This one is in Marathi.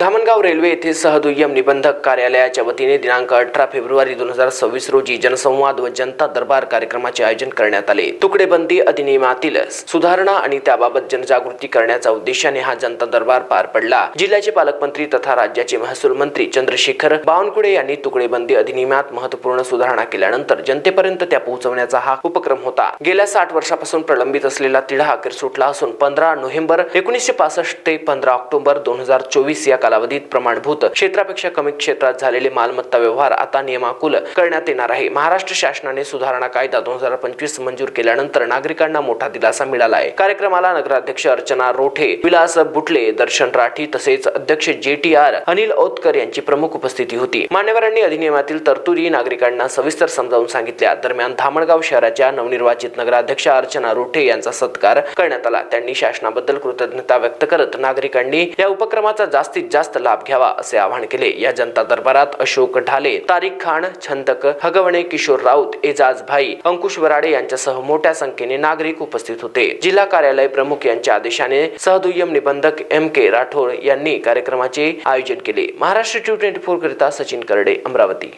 धामणगाव रेल्वे येथे सहदुय्यम निबंधक कार्यालयाच्या वतीने दिनांक अठरा फेब्रुवारी दोन हजार सव्वीस रोजी जनसंवाद व जनता दरबार कार्यक्रमाचे आयोजन करण्यात आले. तुकडेबंदी अधिनियमातील सुधारणा आणि त्याबाबत जनजागृती करण्याच्या उद्देशाने हा जनता दरबार पार पडला. जिल्ह्याचे पालकमंत्री तथा राज्याचे महसूल मंत्री चंद्रशेखर बावनकुळे यांनी तुकडेबंदी अधिनियमात महत्त्वपूर्ण सुधारणा केल्यानंतर जनतेपर्यंत त्या पोहोचवण्याचा हा उपक्रम होता. गेल्या साठ वर्षापासून प्रलंबित असलेला तिढा अखेर सुटला असून पंधरा नोव्हेंबर एकोणीसशे पासष्ट ते पंधरा ऑक्टोबर दोन हजार चोवीस या कालावधीत प्रमाणभूत क्षेत्रापेक्षा कमी क्षेत्रात झालेले मालमत्ता व्यवहार आता नियमाकुल करण्यात येणार आहे. महाराष्ट्र शासनाने सुधारणा कायदा दोन हजार पंचवीस मंजूर केल्यानंतर नागरिकांना मोठा दिलासा मिळाला आहे. कार्यक्रमाला नगराध्यक्ष अर्चना रोठे विलास बुटले दर्शन राठी तसेच अध्यक्ष जे टी आर अनिल औतकर यांची प्रमुख उपस्थिती होती. मान्यवरांनी अधिनियमातील तरतुदी नागरिकांना सविस्तर समजावून सांगितल्या. दरम्यान धामणगाव शहराच्या नवनिर्वाचित नगराध्यक्ष अर्चना रोठे यांचा सत्कार करण्यात आला. त्यांनी शासनाबद्दल कृतज्ञता व्यक्त करत नागरिकांनी या उपक्रमाचा जास्तीत जास्त लाभ घ्यावा असे आवाहन केले. या जनता दरबारात अशोक ढाले तारिक खान छंदक हगवणे किशोर राऊत एजाज भाई अंकुश वराडे यांच्यासह मोठ्या संख्येने नागरिक उपस्थित होते. जिल्हा कार्यालय प्रमुख यांच्या आदेशाने सहदुय्यम निबंधक एम के राठोड यांनी कार्यक्रमाचे आयोजन केले. महाराष्ट्र टू ट्वेंटी फोर करिता सचिन करडे अमरावती.